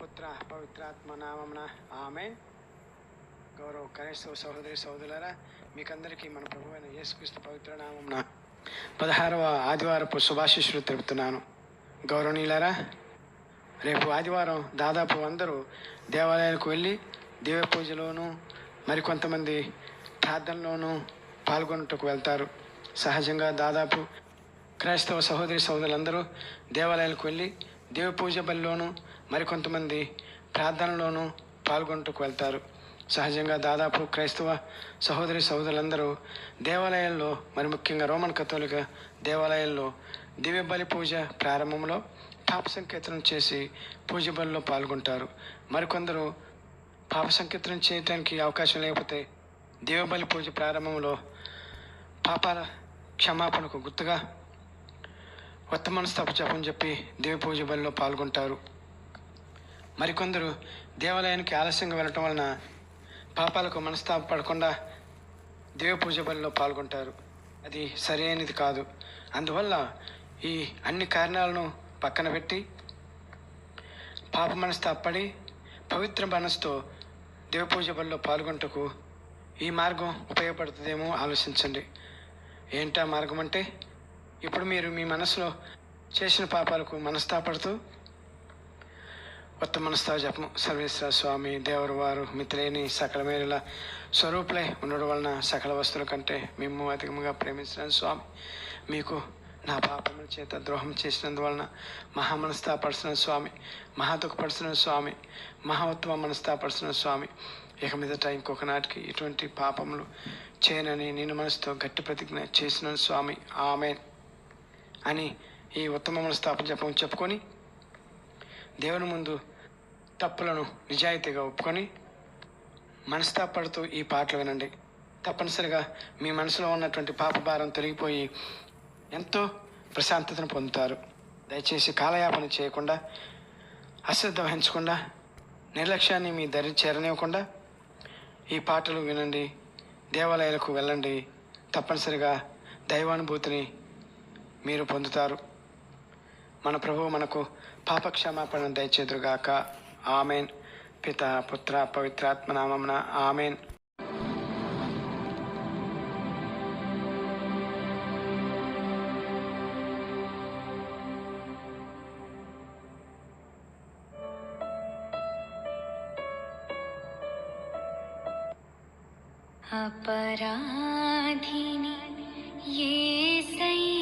పుత్ర పవిత్రాత్మ నామమున ఆమె గౌరవ క్రైస్తవ సహోదరి సహోదరులారా మీకందరికీ మన ప్రభు అయిన యేసుక్రీస్తు పవిత్ర నామమున. పదహారవ ఆదివారపు శుభాశిష్యులు తెలుపుతున్నాను. గౌరవనీయులారా రేపు ఆదివారం దాదాపు అందరూ దేవాలయాలకు వెళ్ళి దేవ పూజలోను మరికొంతమంది ప్రార్థనలోనూ పాల్గొనుటకు వెళ్తారు. సహజంగా దాదాపు క్రైస్తవ సహోదరి సహోదరులందరూ దేవాలయాలకు వెళ్ళి దేవ పూజ బలిలోనూ మరికొంతమంది ప్రార్థనలోనూ పాల్గొంటూ వెళ్తారు. సహజంగా దాదాపు క్రైస్తవ సహోదరి సహోదరులందరూ దేవాలయాల్లో మరి ముఖ్యంగా రోమన్ కథోలిక దేవాలయాల్లో దివ్య బలి పూజ ప్రారంభంలో పాప సంకీర్తనం చేసి పూజ బలిలో పాల్గొంటారు. మరికొందరు పాప సంకీర్తనం చేయడానికి అవకాశం లేకపోతే దేవబలి పూజ ప్రారంభంలో పాపాల క్షమాపణకు గుర్తుగా కొత్త మనస్తాప జపం చెప్పి దివ్య పూజ బలిలో పాల్గొంటారు. మరికొందరు దేవాలయానికి ఆలస్యంగా వెళ్ళటం వలన పాపాలకు మనస్తాప పడకుండా దేవ పూజ బలిలో పాల్గొంటారు. అది సరైనది కాదు. అందువల్ల ఈ అన్ని కారణాలను పక్కన పెట్టి పాప మనస్తాపడి పవిత్ర మనసుతో దేవ పూజ బలిలో పాల్గొంటకు ఈ మార్గం ఉపయోగపడుతుందేమో ఆలోచించండి. ఏంటా మార్గం అంటే? ఇప్పుడు మీరు మీ మనసులో చేసిన పాపాలకు మనస్తాపడుతూ కొత్త మనస్తావ జపం. సర్వేశ్వర స్వామి దేవరు వారు మిత్రేని సకల మేరల స్వరూపులై ఉండడం వలన సకల వస్తువుల కంటే మేము అధికంగా ప్రేమించిన స్వామి. మీకు నా పాపముల చేత ద్రోహం చేసినందువలన మహా స్వామి. మహాదుఖపరచిన స్వామి. మహా ఉత్తమ మనస్తాపడుతున్న స్వామి. ఇక మీదట ఇంకొక నాటికి ఇటువంటి పాపములు చేయనని నేను మనసుతో గట్టి ప్రతిజ్ఞ చేసిన స్వామి. ఆమె అని ఈ ఉత్తమ మనస్థాపన జపం చెప్పుకొని దేవుని ముందు తప్పులను నిజాయితీగా ఒప్పుకొని మనస్తాపడుతూ ఈ పాటలు వినండి. తప్పనిసరిగా మీ మనసులో ఉన్నటువంటి పాప భారం తొలగిపోయి ఎంతో ప్రశాంతతను పొందుతారు. దయచేసి కాలయాపన చేయకుండా అశ్రద్ధ వహించకుండా నిర్లక్ష్యాన్ని మీ దరి చేరనివ్వకుండా ఈ పాటలు వినండి. దేవాలయాలకు వెళ్ళండి. తప్పనిసరిగా దైవానుభూతిని మీరు పొందుతారు. మన ప్రభువు మనకు పాపక్షమాపణ దయచేదురుగాక. ఆమెన్. పిత పుత్ర పవిత్రాత్మనామమున ఆమెన్. అపరాధిని ఏ సై